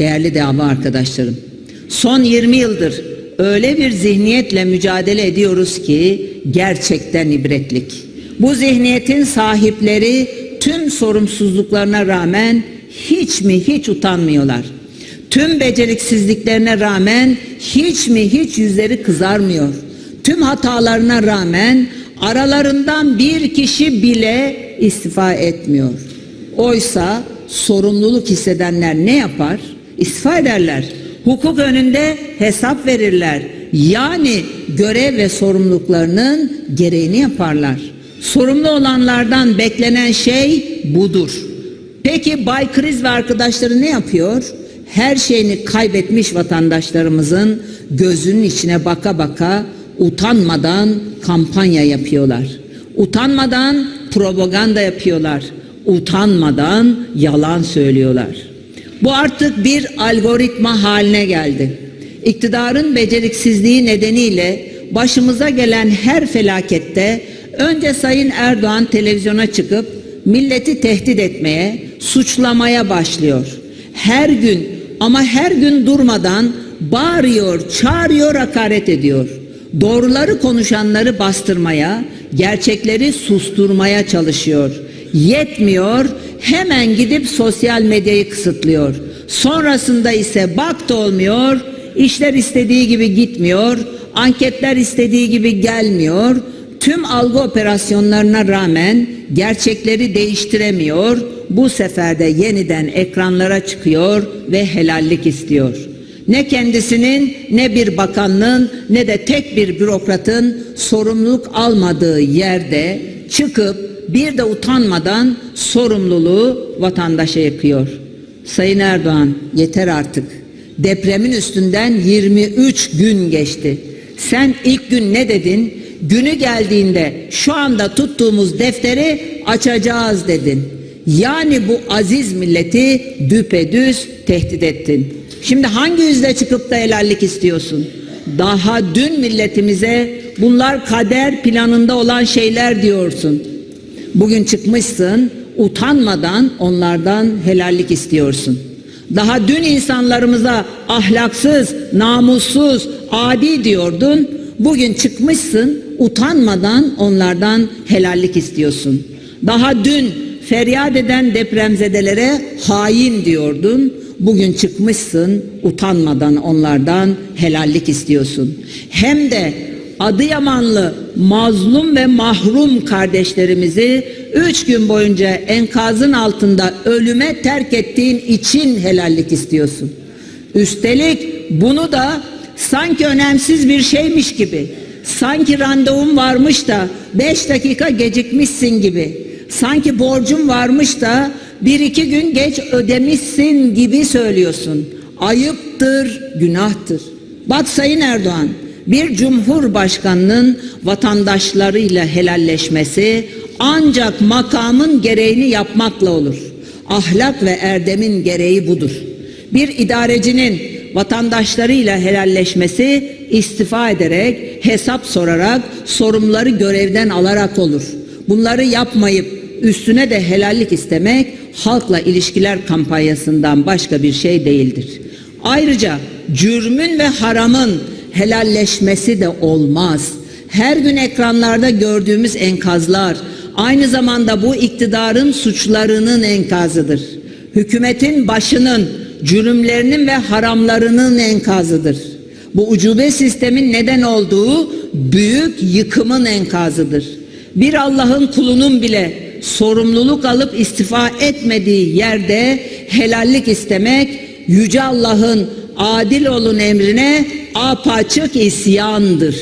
Değerli dava arkadaşlarım, son 20 yıldır öyle bir zihniyetle mücadele ediyoruz ki gerçekten ibretlik. Bu zihniyetin sahipleri tüm sorumsuzluklarına rağmen hiç mi hiç utanmıyorlar. Tüm beceriksizliklerine rağmen hiç mi hiç yüzleri kızarmıyor. Tüm hatalarına rağmen aralarından bir kişi bile istifa etmiyor. Oysa sorumluluk hissedenler ne yapar? İstifa ederler. Hukuk önünde hesap verirler. Yani görev ve sorumluluklarının gereğini yaparlar. Sorumlu olanlardan beklenen şey budur. Peki Bay Kriz ve arkadaşları ne yapıyor? Her şeyini kaybetmiş vatandaşlarımızın gözünün içine baka baka utanmadan kampanya yapıyorlar. Utanmadan propaganda yapıyorlar. Utanmadan yalan söylüyorlar. Bu artık bir algoritma haline geldi. İktidarın beceriksizliği nedeniyle başımıza gelen her felakette önce Sayın Erdoğan televizyona çıkıp milleti tehdit etmeye, suçlamaya başlıyor. Her gün ama her gün durmadan bağırıyor, çağırıyor, hakaret ediyor. Doğruları konuşanları bastırmaya, gerçekleri susturmaya çalışıyor. Yetmiyor, hemen gidip sosyal medyayı kısıtlıyor. Sonrasında ise bak da olmuyor, işler istediği gibi gitmiyor, anketler istediği gibi gelmiyor. Tüm algı operasyonlarına rağmen gerçekleri değiştiremiyor. Bu sefer de yeniden ekranlara çıkıyor ve helallik istiyor. Ne kendisinin ne bir bakanlığın ne de tek bir bürokratın sorumluluk almadığı yerde çıkıp bir de utanmadan sorumluluğu vatandaşa yıkıyor. Sayın Erdoğan yeter artık. Depremin üstünden 23 gün geçti. Sen ilk gün ne dedin? Günü geldiğinde şu anda tuttuğumuz defteri açacağız dedin. Yani bu aziz milleti düpedüz tehdit ettin. Şimdi hangi yüzle çıkıp da helallik istiyorsun? Daha dün milletimize bunlar kader planında olan şeyler diyorsun. Bugün çıkmışsın utanmadan onlardan helallik istiyorsun. Daha dün insanlarımıza ahlaksız, namussuz, adi diyordun. Bugün çıkmışsın utanmadan onlardan helallik istiyorsun. Daha dün feryat eden depremzedelere hain diyordun. Bugün çıkmışsın utanmadan onlardan helallik istiyorsun. Hem de Adıyamanlı mazlum ve mahrum kardeşlerimizi üç gün boyunca enkazın altında ölüme terk ettiğin için helallik istiyorsun. Üstelik bunu da sanki önemsiz bir şeymiş gibi, sanki randevum varmış da beş dakika gecikmişsin gibi, sanki borcum varmış da bir iki gün geç ödemişsin gibi söylüyorsun. Ayıptır, günahtır. Bak Sayın Erdoğan, bir cumhurbaşkanının vatandaşlarıyla helalleşmesi ancak makamın gereğini yapmakla olur. Ahlak ve erdemin gereği budur. Bir idarecinin vatandaşlarıyla helalleşmesi istifa ederek, hesap sorarak, sorumluları görevden alarak olur. Bunları yapmayıp üstüne de helallik istemek halkla ilişkiler kampanyasından başka bir şey değildir. Ayrıca cürmün ve haramın helalleşmesi de olmaz. Her gün ekranlarda gördüğümüz enkazlar aynı zamanda bu iktidarın suçlarının enkazıdır. Hükümetin başının cürümlerinin ve haramlarının enkazıdır. Bu ucube sistemin neden olduğu büyük yıkımın enkazıdır. Bir Allah'ın kulunun bile sorumluluk alıp istifa etmediği yerde helallik istemek yüce Allah'ın adil olun emrine apaçık isyandır.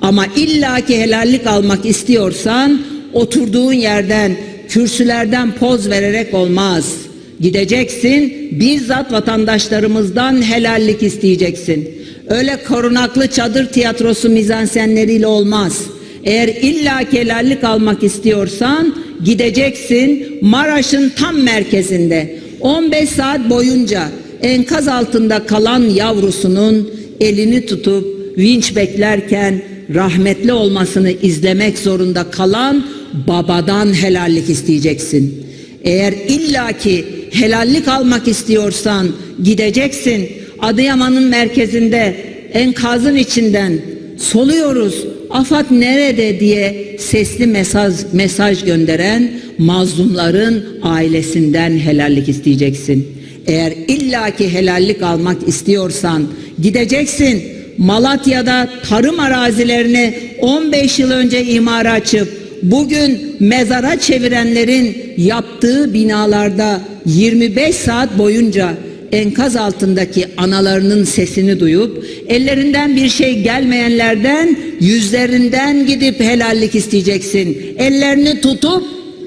Ama illaki helallik almak istiyorsan oturduğun yerden, kürsülerden poz vererek olmaz. Gideceksin, bizzat vatandaşlarımızdan helallik isteyeceksin. Öyle korunaklı çadır tiyatrosu mizansenleriyle olmaz. Eğer illaki helallik almak istiyorsan gideceksin Maraş'ın tam merkezinde 15 saat boyunca enkaz altında kalan yavrusunun elini tutup vinç beklerken rahmetli olmasını izlemek zorunda kalan babadan helallik isteyeceksin. Eğer illaki helallik almak istiyorsan gideceksin. Adıyaman'ın merkezinde enkazın içinden soluyoruz. Afat nerede diye sesli mesaj mesaj gönderen mazlumların ailesinden helallik isteyeceksin. Eğer illaki helallik almak istiyorsan gideceksin. Malatya'da tarım arazilerini 15 yıl önce imara açıp bugün mezara çevirenlerin yaptığı binalarda 25 saat boyunca enkaz altındaki analarının sesini duyup ellerinden bir şey gelmeyenlerden yüzlerinden gidip helallik isteyeceksin. Ellerini tutup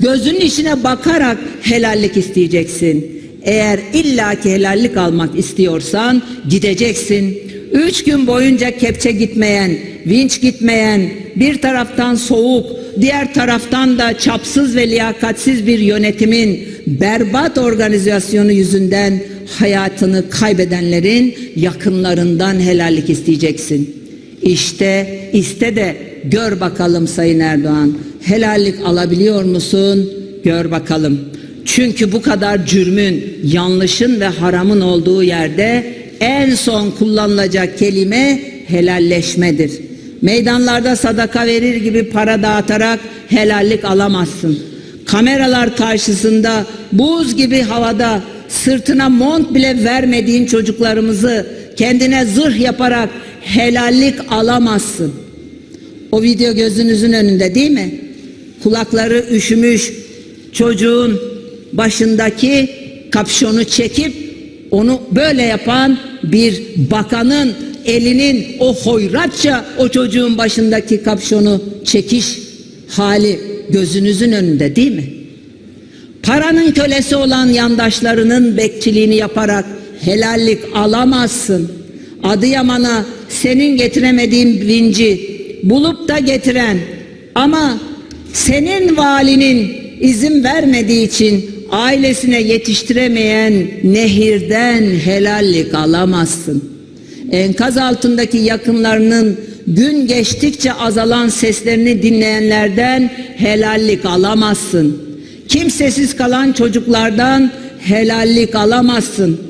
gözünün içine bakarak helallik isteyeceksin. Eğer illaki helallik almak istiyorsan gideceksin. Üç gün boyunca kepçe gitmeyen, vinç gitmeyen, bir taraftan soğuk, diğer taraftan da çapsız ve liyakatsiz bir yönetimin berbat organizasyonu yüzünden hayatını kaybedenlerin yakınlarından helallik isteyeceksin. İşte iste de gör bakalım Sayın Erdoğan helallik alabiliyor musun? Gör bakalım. Çünkü bu kadar cürmün, yanlışın ve haramın olduğu yerde en son kullanılacak kelime helalleşmedir. Meydanlarda sadaka verir gibi para dağıtarak helallik alamazsın. Kameralar karşısında buz gibi havada sırtına mont bile vermediğin çocuklarımızı kendine zırh yaparak helallik alamazsın. O video gözünüzün önünde değil mi? Kulakları üşümüş çocuğun başındaki kapşonu çekip onu böyle yapan bir bakanın elinin o hoyratça o çocuğun başındaki kapşonu çekiş hali gözünüzün önünde değil mi? Paranın kölesi olan yandaşlarının bekçiliğini yaparak helallik alamazsın. Adıyaman'a senin getiremediğin vinci bulup da getiren ama senin valinin izin vermediği için ailesine yetiştiremeyen nehirden helallik alamazsın. Enkaz altındaki yakınlarının gün geçtikçe azalan seslerini dinleyenlerden helallik alamazsın. Kimsesiz kalan çocuklardan helallik alamazsın.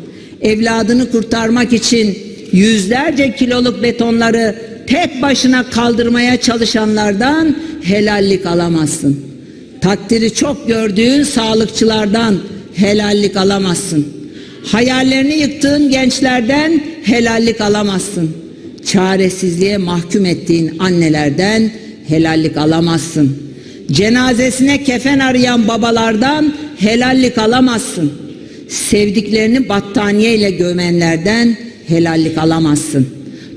Evladını kurtarmak için yüzlerce kiloluk betonları tek başına kaldırmaya çalışanlardan helallik alamazsın. Takdiri çok gördüğün sağlıkçılardan helallik alamazsın. Hayallerini yıktığın gençlerden helallik alamazsın. Çaresizliğe mahkum ettiğin annelerden helallik alamazsın. Cenazesine kefen arayan babalardan helallik alamazsın. Sevdiklerini battaniyeyle gömenlerden helallik alamazsın.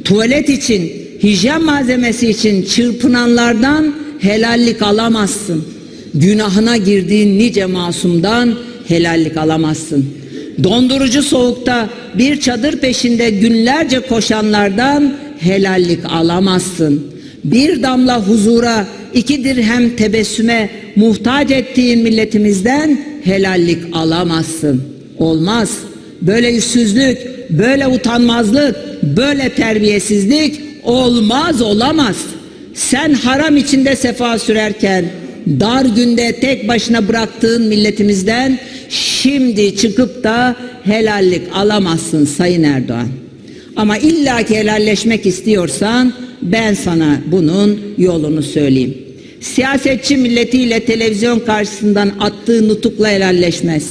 Tuvalet için, hijyen malzemesi için çırpınanlardan helallik alamazsın. Günahına girdiğin nice masumdan helallik alamazsın. Dondurucu soğukta bir çadır peşinde günlerce koşanlardan helallik alamazsın. Bir damla huzura, iki dirhem tebessüme muhtaç ettiğin milletimizden helallik alamazsın. Olmaz. Böyle yüzsüzlük, böyle utanmazlık, böyle terbiyesizlik olmaz olamaz. Sen haram içinde sefa sürerken dar günde tek başına bıraktığın milletimizden şimdi çıkıp da helallik alamazsın Sayın Erdoğan. Ama illaki helalleşmek istiyorsan ben sana bunun yolunu söyleyeyim. Siyasetçi milletiyle televizyon karşısından attığı nutukla helalleşmez.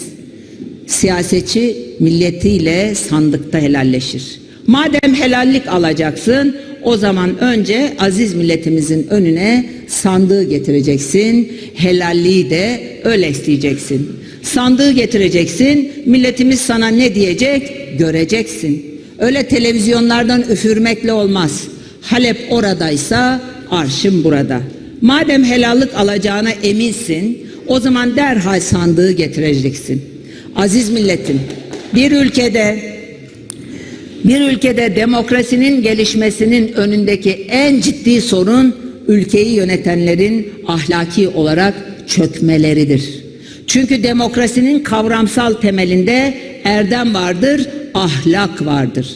Siyasetçi milletiyle sandıkta helalleşir. Madem helallik alacaksın o zaman önce aziz milletimizin önüne sandığı getireceksin. Helalliği de öyle isteyeceksin. Sandığı getireceksin. Milletimiz sana ne diyecek göreceksin. Öyle televizyonlardan üfürmekle olmaz. Halep oradaysa arşın burada. Madem helallik alacağına eminsin o zaman derhal sandığı getireceksin. Aziz milletim bir ülkede bir ülkede demokrasinin gelişmesinin önündeki en ciddi sorun ülkeyi yönetenlerin ahlaki olarak çökmeleridir. Çünkü demokrasinin kavramsal temelinde erdem vardır, ahlak vardır.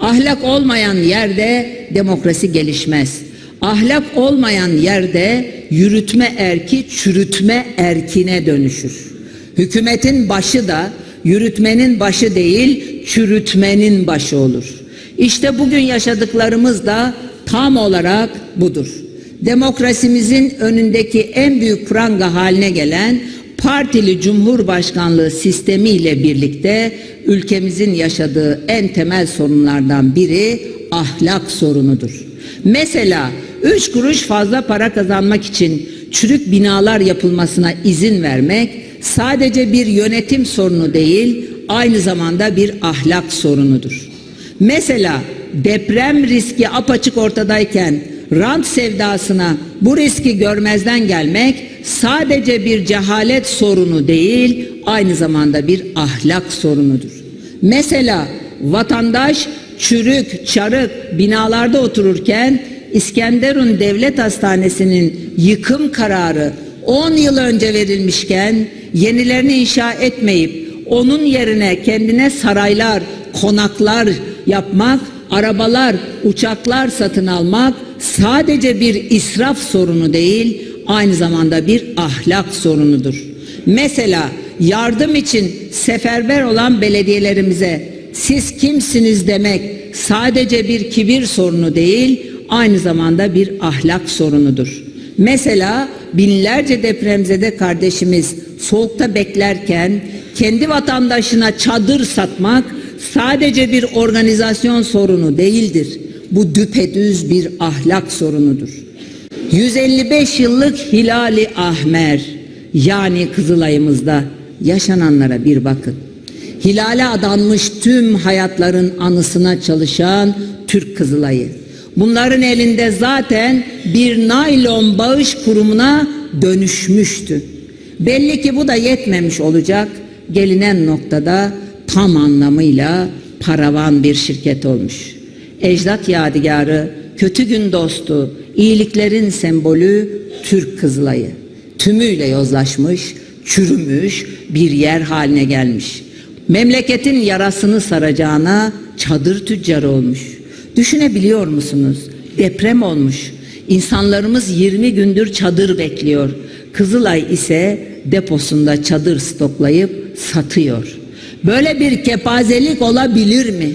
Ahlak olmayan yerde demokrasi gelişmez. Ahlak olmayan yerde yürütme erki çürütme erkine dönüşür. Hükümetin başı da yürütmenin başı değil, çürütmenin başı olur. İşte bugün yaşadıklarımız da tam olarak budur. Demokrasimizin önündeki en büyük pranga haline gelen partili cumhurbaşkanlığı sistemiyle birlikte ülkemizin yaşadığı en temel sorunlardan biri ahlak sorunudur. Mesela 3 kuruş fazla para kazanmak için çürük binalar yapılmasına izin vermek sadece bir yönetim sorunu değil, aynı zamanda bir ahlak sorunudur. Mesela deprem riski apaçık ortadayken rant sevdasına bu riski görmezden gelmek sadece bir cehalet sorunu değil, aynı zamanda bir ahlak sorunudur. Mesela vatandaş çürük, çarık binalarda otururken İskenderun Devlet Hastanesi'nin yıkım kararı 10 yıl önce verilmişken yenilerini inşa etmeyip onun yerine kendine saraylar, konaklar yapmak, arabalar, uçaklar satın almak sadece bir israf sorunu değil, aynı zamanda bir ahlak sorunudur. Mesela yardım için seferber olan belediyelerimize siz kimsiniz demek sadece bir kibir sorunu değil, aynı zamanda bir ahlak sorunudur. Mesela binlerce depremzede kardeşimiz soğukta beklerken kendi vatandaşına çadır satmak sadece bir organizasyon sorunu değildir. Bu düpedüz bir ahlak sorunudur. 155 yıllık Hilali Ahmer yani Kızılay'ımızda yaşananlara bir bakın. Hilale adanmış tüm hayatların anısına çalışan Türk Kızılay'ı. Bunların elinde zaten bir naylon bağış kurumuna dönüşmüştü. Belli ki bu da yetmemiş olacak. Gelinen noktada tam anlamıyla paravan bir şirket olmuş. Ecdat yadigarı, kötü gün dostu, iyiliklerin sembolü Türk Kızılay'ı. Tümüyle yozlaşmış, çürümüş bir yer haline gelmiş. Memleketin yarasını saracağına çadır tüccarı olmuş. Düşünebiliyor musunuz? Deprem olmuş. İnsanlarımız 20 gündür çadır bekliyor. Kızılay ise deposunda çadır stoklayıp satıyor. Böyle bir kepazelik olabilir mi?